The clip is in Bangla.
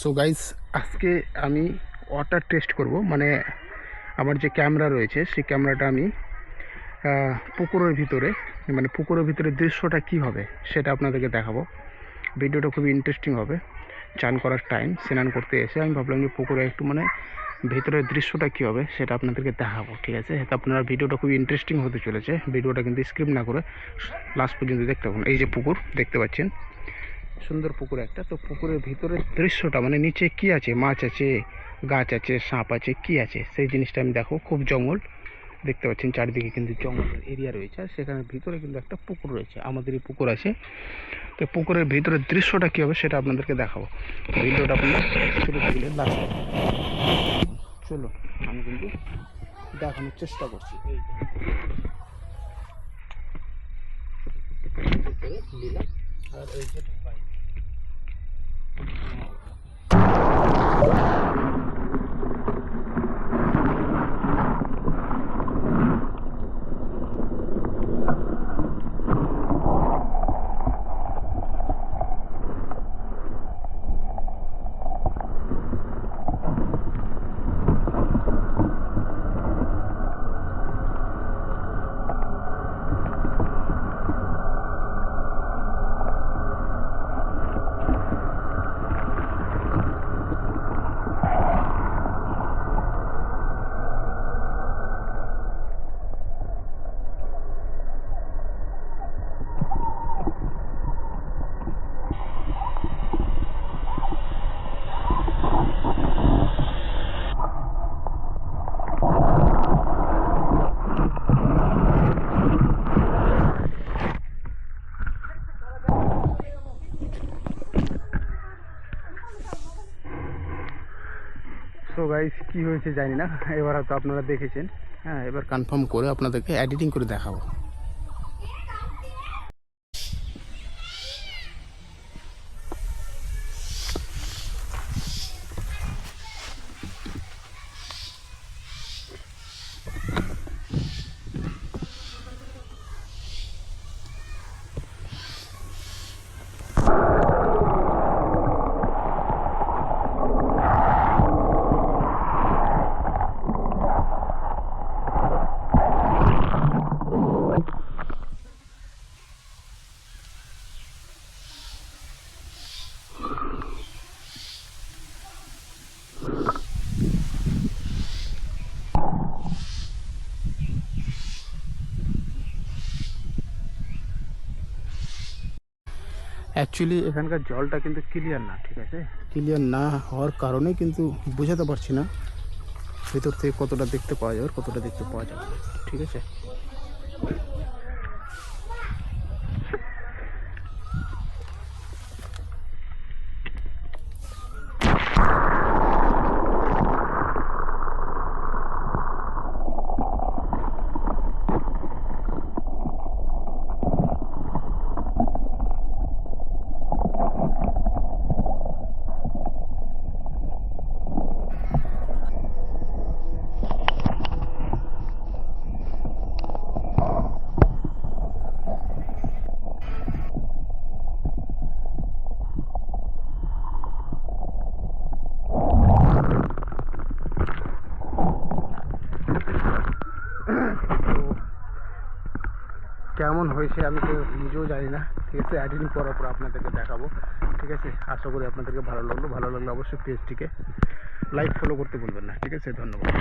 সো গাইস আজকে আমি ওয়াটার টেস্ট করব। মানে আমার যে ক্যামেরা রয়েছে, সেই ক্যামেরাটা আমি পুকুরের ভিতরে মানে পুকুরের ভিতরে দৃশ্যটা কী হবে, সেটা আপনাদেরকে দেখাবো। ভিডিওটা খুবই ইন্টারেস্টিং হবে। চান করার টাইম স্নান করতে এসে আমি ভাবলাম যে পুকুরে একটু মানে ভিতরের দৃশ্যটা কী হবে, সেটা আপনাদেরকে দেখাবো, ঠিক আছে? তো আপনারা ভিডিওটা খুবই ইন্টারেস্টিং হতে চলেছে। ভিডিওটা কিন্তু স্ক্রিপ্ট না করে লাস্ট পর্যন্ত দেখতে পাবেন। এই যে পুকুর, দেখতে পাচ্ছেন? সুন্দর পুকুর একটা, তো পুকুরের ভিতরের দৃশ্যটা মানে নিচে কি আছে? মাছ আছে, গাছ আছে, সাপ আছে, কি আছে? সেই জিনিসটা আমি দেখো, খুব জঙ্গল। দেখতে পাচ্ছেন চারিদিকে কিন্তু জঙ্গল এরিয়া রয়েছে, আর সেখানে ভিতরে কিন্তু একটা পুকুর রয়েছে, আমাদেরই পুকুর আছে। তো পুকুরের ভিতরের দৃশ্যটা কী হবে সেটা আপনাদেরকে দেখাবো। ভিডিওটা আপনার শুরু থেকে চলো, আমি কিন্তু দেখানোর চেষ্টা করছি। এই আর এই যে সো গাইস কি হয়েছে জানি না। এবার হয়তো আপনারা দেখেছেন। হ্যাঁ এবার কনফার্ম করে আপনাদেরকে এডিটিং করে দেখাবো। অ্যাকচুয়ালি এখানকার জলটা কিন্তু ক্লিয়ার না ঠিক আছে? ক্লিয়ার না হওয়ার কারণে কিন্তু বোঝাতে পারছি না ভেতর থেকে কতটা দেখতে পাওয়া যাবে আর কতটা দেখতে পাওয়া যাবে ঠিক আছে তো কেমন হয়েছে আমি তো নিজেও জানি না। ঠিক আছে এডিটিং করার পর আপনাদেরকে দেখাবো। ঠিক আছে, আশা করি আপনাদেরকে ভালো লাগল। ভালো লাগলে অবশ্যই পেজটিকে লাইক ফলো করতে বলবেন না। ঠিক আছে, ধন্যবাদ।